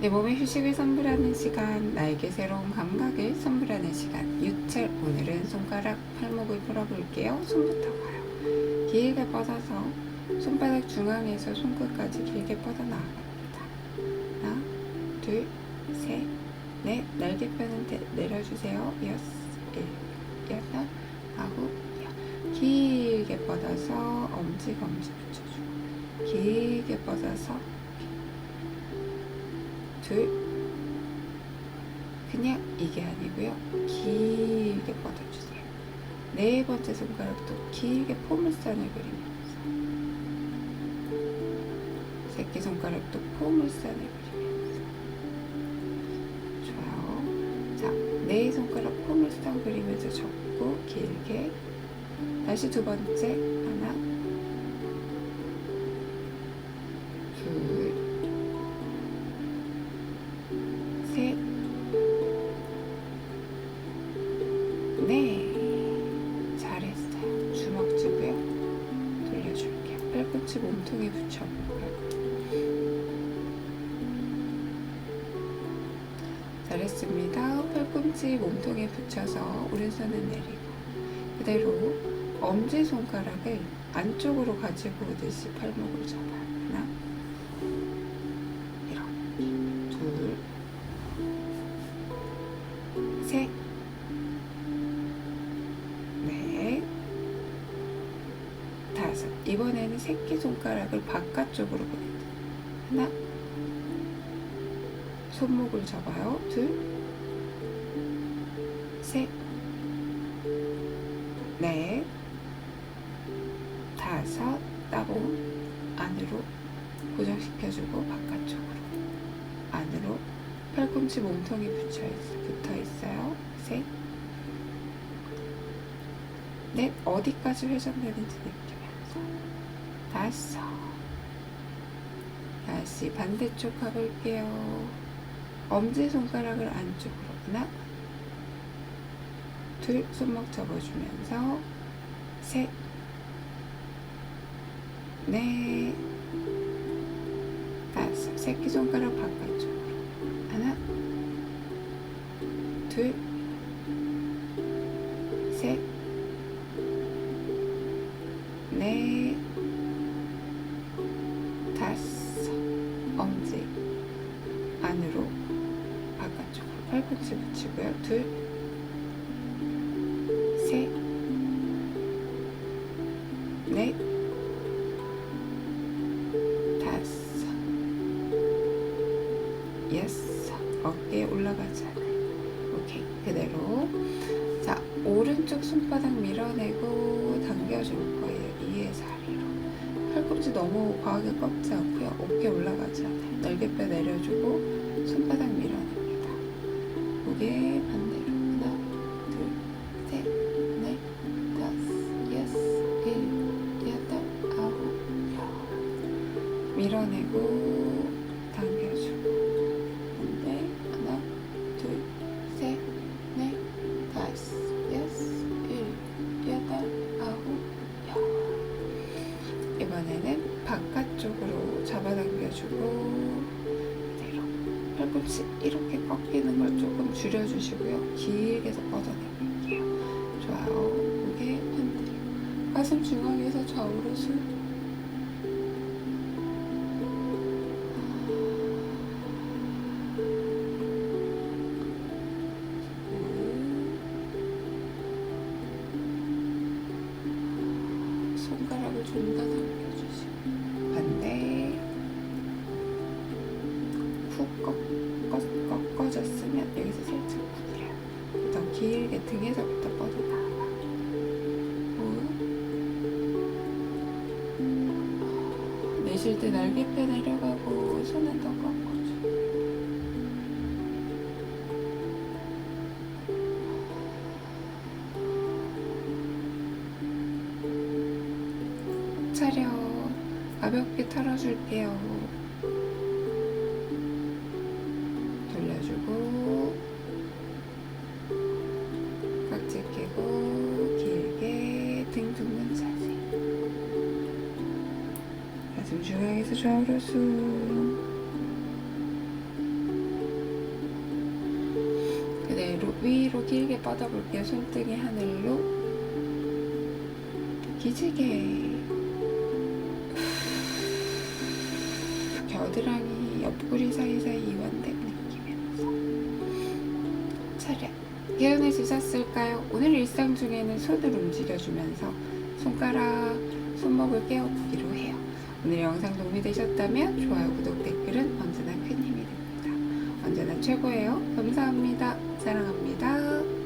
내 몸에 휴식을 선물하는 시간, 나에게 새로운 감각을 선물하는 시간. 유철 오늘은 손가락 팔목을 풀어볼게요. 손부터 가요. 길게 뻗어서 손바닥 중앙에서 손끝까지 길게 뻗어 나아갑니다. 하나, 둘, 셋, 넷. 날개 뼈는 대- 내려주세요. 여섯, 일곱, 여덟, 아홉, 열. 길게 뻗어서 엄지 검지 붙여주고 길게 뻗어서 둘. 그냥 이게 아니고요. 길게 뻗어주세요. 네 번째 손가락도 길게 포물선을 그리면서. 새끼 손가락도 포물선을 그리면서. 좋아요 자네 손가락 포물선 그리면서 접고 길게. 다시 두 번째 하나 몸통에 붙여볼까요? 잘했습니다. 팔꿈치 몸통에 붙여서 오른손은 내리고 그대로 엄지 손가락을 안쪽으로 가지고 오듯이 팔목을 잡아요. 하나, 이렇게, 둘, 셋, 이번에는 새끼 손가락을 바깥쪽으로 보냅니다. 하나, 손목을 잡아요. 둘, 셋, 넷, 다섯. 따봉. 안으로 고정시켜주고 바깥쪽으로. 안으로 팔꿈치 몸통이 붙어 있어요. 셋, 넷. 어디까지 회전되는지 느끼면서 다섯. 다시 반대쪽 가볼게요. 엄지 손가락을 안쪽으로 하나, 둘 손목 접어주면서 셋, 넷, 다섯. 새끼 손가락 바깥쪽으로 하나, 둘, 팔꿈치 붙이고요. 둘, 셋, 넷, 다섯, 여섯. 어깨에 올라가지 않아요. 오케이. 그대로. 자, 오른쪽 손바닥 밀어내고 당겨줄 거예요. 이에서 아래로. 팔꿈치 너무 과하게 꺾지 않고요. 어깨 올라가지 않아요. 날개뼈 내려주고 손바닥 밀어냅니 다. 무게 반대로. 하나, 둘, 셋, 넷, 다섯, 여섯, 일곱, 여덟, 아홉, 열. 밀어내고 당겨주고. 반대. 하나, 둘, 셋, 넷, 다섯, 여섯, 일곱, 여덟, 아홉, 열. 이번에는 바깥쪽으로 잡아당겨주고 팔꿈치 이렇게 꺾이는 걸 조금 줄여주시고요. 길게 서 뻗어내볼게요. 좋아요. 무게 반대로 가슴 중앙에서 좌우로 숨 손가락을 좀더 등에서부터 뻗어나와요 후. 내쉴 때 날개뼈 내려가고 손은 더 꺾어줘 차려. 가볍게 털어줄게요 중앙에서 좌우로 숨 아래로 위로 길게 뻗어볼게요. 손등이 하늘로 기지개 겨드랑이 옆구리 사이사이 이완됨 느끼면서 차렷 개운해 지셨을까요? 오늘 일상 중에는 손을 움직여주면서 손가락, 손목을 해요. 오늘 영상 도움이 되셨다면 좋아요, 구독, 댓글은 언제나 큰 힘이 됩니다. 언제나 최고예요. 감사합니다. 사랑합니다.